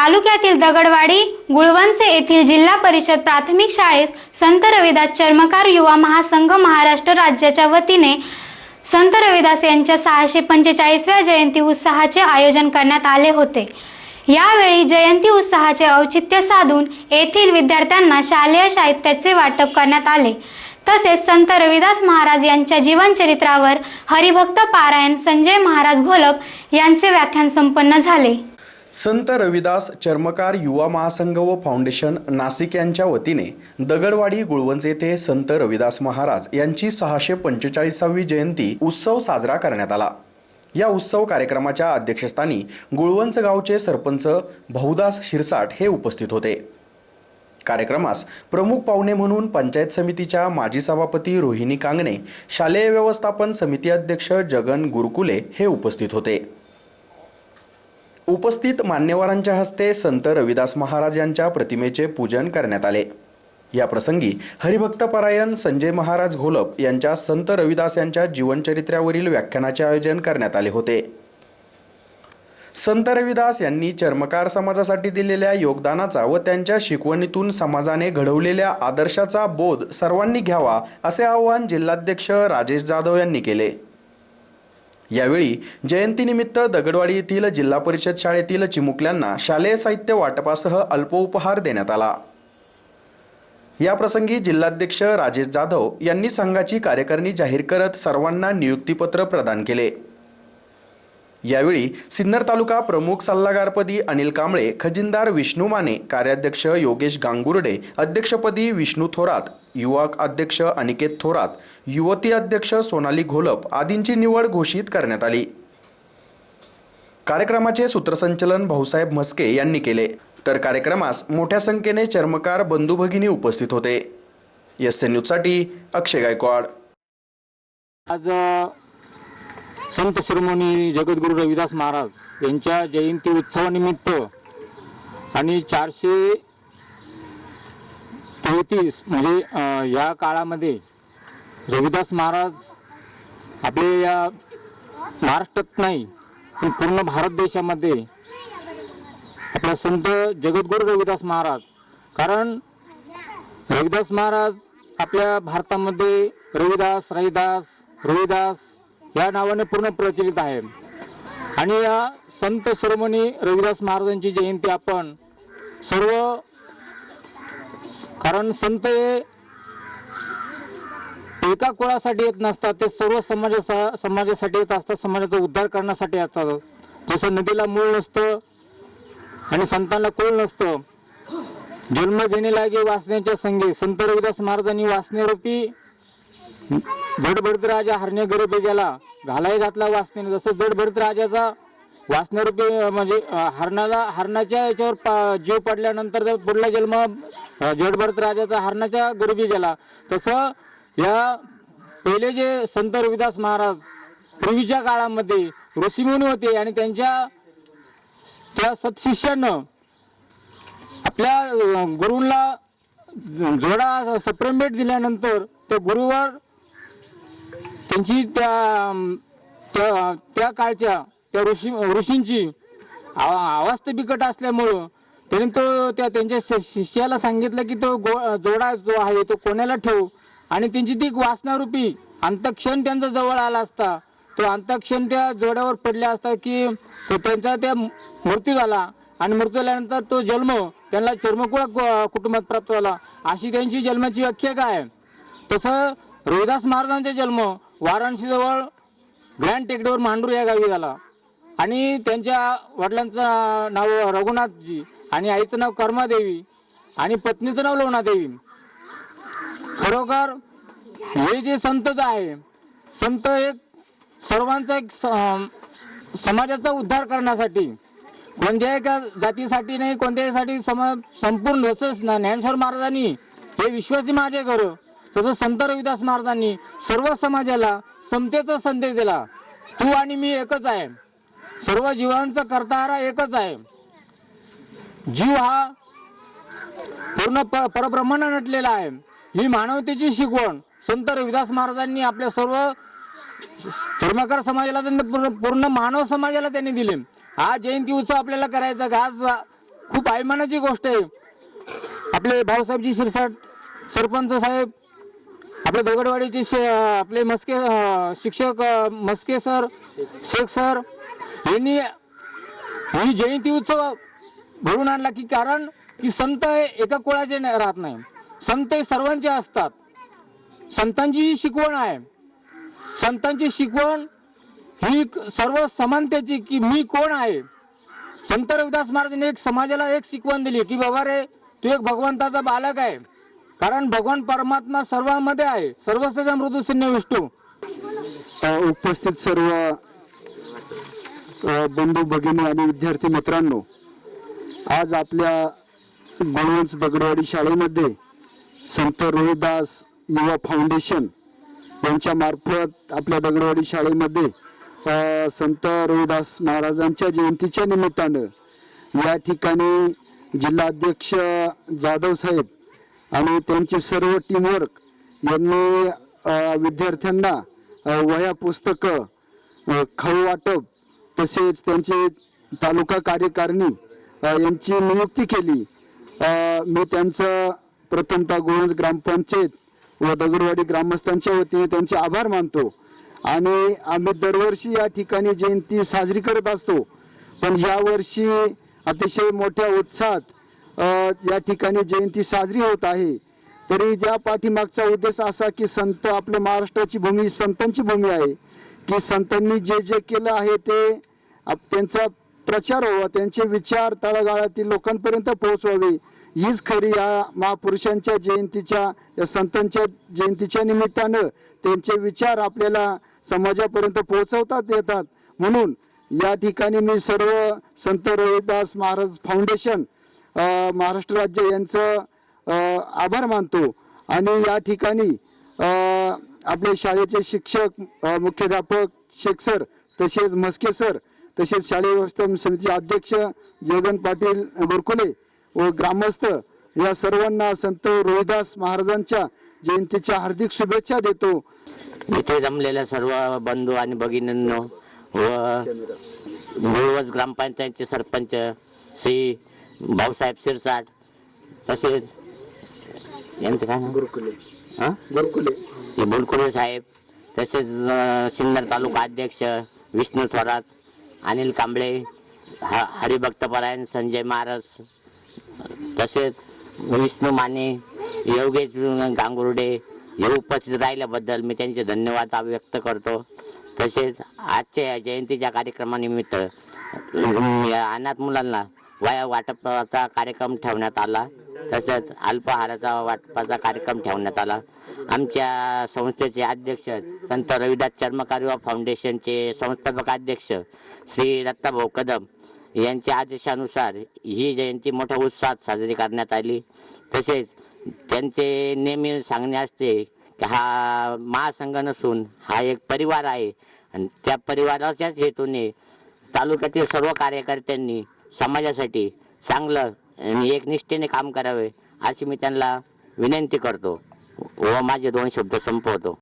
तालुक्यातील दगडवाडी गुळवंचे येथील जिल्हा परिषद प्राथमिक शाळेस संत रविदास चर्मकार युवा महासंघ महाराष्ट्र राज्याच्या वतीने संत रविदास यांच्या सहाशे पंचेचाळीसव्या जयंती उत्साहाचे आयोजन करण्यात आले होते. यावेळी जयंती उत्साहाचे औचित्य साधून येथील विद्यार्थ्यांना शालेय साहित्याचे वाटप करण्यात आले. तसेच संत रविदास महाराज यांच्या जीवनचरित्रावर हरिभक्त पारायण संजय महाराज घोलप यांचे व्याख्यान संपन्न झाले. संत रविदास चर्मकार युवा महासंघ व फाउंडेशन नाशिक यांच्या वतीने दगडवाडी गुळवंज येथे संत रविदास महाराज यांची सहाशे पंचेचाळीसावी जयंती उत्सव साजरा करण्यात आला. या उत्सव कार्यक्रमाच्या अध्यक्षस्थानी गुळवंच गावचे सरपंच बहुदास शिरसाट हे उपस्थित होते. कार्यक्रमास प्रमुख पाहुणे म्हणून पंचायत समितीच्या माजी सभापती रोहिणी कांगणे शालेय व्यवस्थापन समिती अध्यक्ष जगन गुरकुले हे उपस्थित होते. उपस्थित मान्यवरांच्या हस्ते संत रविदास महाराज यांच्या प्रतिमेचे पूजन करण्यात आले. या प्रसंगी हरिभक्तपरायण संजय महाराज घोलप यांच्या संत रविदास यांच्या जीवनचरित्र्यावरील व्याख्यानाचे आयोजन करण्यात आले होते. संत रविदास यांनी चर्मकार समाजासाठी दिलेल्या योगदानाचा व त्यांच्या शिकवणीतून समाजाने घडवलेल्या आदर्शाचा बोध सर्वांनी घ्यावा असे आवाहन जिल्हाध्यक्ष राजेश जाधव यांनी केले. यावेळी जयंतीनिमित्त दगडवाडी येथील जिल्हा परिषद शाळेतील चिमुकल्यांना शालेय साहित्य वाटपासह अल्पोपहार देण्यात आला. याप्रसंगी जिल्हाध्यक्ष राजेश जाधव यांनी संघाची कार्यकारिणी जाहीर करत सर्वांना नियुक्तीपत्र प्रदान केले. यावेळी सिन्नर तालुका प्रमुख सल्लागारपदी अनिल कांबळे खजिनदार विष्णू माने कार्याध्यक्ष योगेश गांगुर्डे अध्यक्षपदी विष्णू थोरात युवा अध्यक्ष अनिकेत थोरात युवती अध्यक्ष सोनाली घोलप आदींची निवड घोषित करण्यात आली. कार्यक्रमाचे सूत्रसंचलन भाऊसाहेब म्हस्के यांनी केले. तर कार्यक्रमास मोठ्या संख्येने चर्मकार बंधू भगिनी उपस्थित होते. एस एन न्यूजसाठी अक्षय गायकवाड. आज संत शिरोमणी जगद्गुरू रविदास महाराज यांच्या जयंती उत्सवानिमित्त आणि चारशे तेहतीस म्हणजे या काळामध्ये रविदास महाराज आपले या महाराष्ट्रात नाही पण पूर्ण भारत देशामध्ये आपला संत जगद्गुरू रविदास महाराज. कारण रविदास महाराज आपल्या भारतामध्ये रविदास रविदास रविदास या नावाने पूर्ण प्रचलित आहे. आणि या संत शिरोमणी रविदास महाराजांची जयंती आपण सर्व कारण संत हे एका कुळासाठी येत नसतात ते सर्व समाजा समाजासाठी येत असतात समाजाचा उद्धार करण्यासाठी येतात. जसं नदीला मूळ नसतं आणि संतांना कुळ नसतं. जन्म घेणे लागे वासनेच्या संगे. संत रविदास महाराजांनी वासनेरूपी जडभरत राजा हरणे गरीब गेला घालाय घातला वासनेने. जसं जडभरत राजाचा वासनेरूपी म्हणजे हरणाला हरणाच्या याच्यावर पा- जीव पडल्यानंतर जर पुढला जन्म जडभरत राजाचा हरणाच्या गरीबी गेला तसं या पहिले जे संत रविदास महाराज पूर्वीच्या काळामध्ये ऋषीमुनी होते आणि त्यांच्या त्या सत्शिष्यानं आपल्या गुरूंना जोडा सप्रेम भेट दिल्यानंतर त्या गुरुवर त्यांची त्या त्या त्या काळच्या त्या ऋषी ऋषींची आवाज अवस्था बिकट असल्यामुळं त्यांनी तो त्या त्यांच्या शिष्याला सांगितलं की तो गो जोडा जो आहे तो कोणाला ठेवू. आणि त्यांची ती वासनारूपी अंतक्षण त्यांचा जवळ आला असता. तो अंतक्षण त्या जोड्यावर पडल्या असता की तो त्यांचा त्या मृत्यू झाला. आणि मृत्यू झाल्यानंतर तो जन्म त्यांना चर्मकुळा कु- कुटुंबात प्राप्त झाला. अशी त्यांची जन्माची व्याख्या काय? तसं रोहिदास महाराजांचा जन्म वाराणसीजवळ ग्रँड टेकडीवर मांडूर या गावी झाला आणि त्यांच्या वडिलांचं नाव रघुनाथजी आणि आईचं नाव कर्मादेवी आणि पत्नीचं नाव लोणादेवी. खरोखर हे जे संत आहे संत एक सर्वांचा एक स- समाजाचा उद्धार करण्यासाठी कोणत्याही एका जातीसाठी नाही कोणत्याहीसाठी समाज संपूर्ण जसं ज्ञानेश्वर महाराजांनी हे विश्वासी माझे घर तसंच संत रविदास महाराजांनी सर्व समाजाला समतेचा संदेश दिला. तू आणि मी एकच आहे. सर्व जीवांचा करतारा एकच आहे. जीव हा पूर्ण प परब्रह्मांड नटलेला आहे. ही मानवतेची शिकवण संत रविदास महाराजांनी आपल्या सर्व धर्मकार समाजाला त्यांनी पूर्ण पूर्ण मानव समाजाला त्यांनी दिले. हा जयंती उत्सव आपल्याला करायचा का आज खूप अभिमानाची गोष्ट आहे. आपले भाऊसाहेबजी शिरसाट सरपंच साहेब आपल्या दगडवाडीचे शे आपले मस्के शिक्षक मस्के सर शेख सर यांनी ही जयंती उत्सव घडून आणला की कारण की संत हे एका कुळाचे राहत नाही. संत हे सर्वांचे असतात. संतांची ही शिकवण आहे. संतांची शिकवण ही सर्व समानतेची की मी कोण आहे? संत रविदास महाराजांनी एक समाजाला एक शिकवण दिली की बाबा रे तू एक भगवंताचा बालक आहे. कारण भगवान परमात्मा सर्वांमध्ये आहे. सर्वस्व मृदू शून्य विष्णू. उपस्थित सर्व बंधू भगिनी आणि विद्यार्थी मित्रांनो आज आपल्या गुणवंश दगडवाडी शाळेमध्ये संत रोहिदास युवा फाउंडेशन यांच्या मार्फत आपल्या दगडवाडी शाळेमध्ये संत रोहिदास महाराजांच्या जयंतीच्या निमित्तानं या ठिकाणी जिल्हाध्यक्ष जाधव साहेब आणि त्यांचे सर्व टीमवर्क यांनी विद्यार्थ्यांना वह्या पुस्तकं खाऊ वाटप तसेच त्यांचे तालुका कार्यकारिणी यांची नियुक्ती केली. मी त्यांचं प्रथमतः गोवंज ग्रामपंचायत व दगडवाडी ग्रामस्थांच्या वतीने त्यांचे आभार मानतो. आणि आम्ही दरवर्षी या ठिकाणी जयंती साजरी करत असतो. पण यावर्षी अतिशय मोठ्या उत्साहात या ठिकाणी जयंती साजरी होत आहे. तरी त्या पाठीमागचा उद्देश असा की संत आपल्या महाराष्ट्राची भूमी संतांची भूमी आहे. की संतांनी जे जे केलं आहे ते आप- त्यांचा प्रचार व्हावा त्यांचे विचार तळागाळातील लोकांपर्यंत पोहोचवावे. हीच खरी या महापुरुषांच्या जयंतीच्या या संतांच्या जयंतीच्या निमित्तानं त्यांचे विचार आपल्याला समाजापर्यंत पोहोचवतात येतात. म्हणून या ठिकाणी मी सर्व संत रोहिदास महाराज फाउंडेशन महाराष्ट्र राज्य यांचं आभार मानतो. आणि या ठिकाणी आपले शाळेचे शिक्षक मुख्याध्यापक शेख सर तसेच म्हस्के सर तसेच शालेय व्यवस्थापन समितीचे अध्यक्ष जगन पाटील गोरकुले व ग्रामस्थ या सर्वांना संत रोहिदास महाराजांच्या जयंतीच्या हार्दिक शुभेच्छा देतो. इथे जमलेल्या सर्व बंधू आणि भगिनींनो व गुळवज ग्रामपंचायतचे सरपंच श्री भाऊसाहेब शिरसाट तसेच यांचं काय नाव? गुरुकुले हं? गुरुकुले हे बुलकुले साहेब तसेच अं, सिन्नर तालुका अध्यक्ष विष्णू थोरात अनिल कांबळे ह हरिभक्तपरायण संजय महाराज तसेच विष्णू माने योगेश गांगुर्डे हे उपस्थित राहिल्याबद्दल मी त्यांचे धन्यवाद व्यक्त करतो तसेच आजच्या या जयंतीच्या कार्यक्रमानिमित्त अं, या अनाथ मुलांना वया वाटपाचा कार्यक्रम ठेवण्यात आला. तसंच अल्पहाराचा वाटपाचा कार्यक्रम ठेवण्यात आला. आमच्या संस्थेचे अध्यक्ष संत रविदास चर्मकार फाउंडेशनचे संस्थापक अध्यक्ष श्री दत्ताभाऊ कदम यांच्या आदेशानुसार ही जयंती मोठ्या उत्साहात साजरी करण्यात आली. तसेच त्यांचे नेहमी सांगणे असते की हा महासंघ नसून हा एक परिवार आहे. आणि त्या परिवाराच्याच हेतूने तालुक्यातील सर्व कार्यकर्त्यांनी समाजासाठी चांगलं आणि एकनिष्ठेने काम करावे अशी मी त्यांना विनंती करतो. व माझे दोन शब्द संपवतो.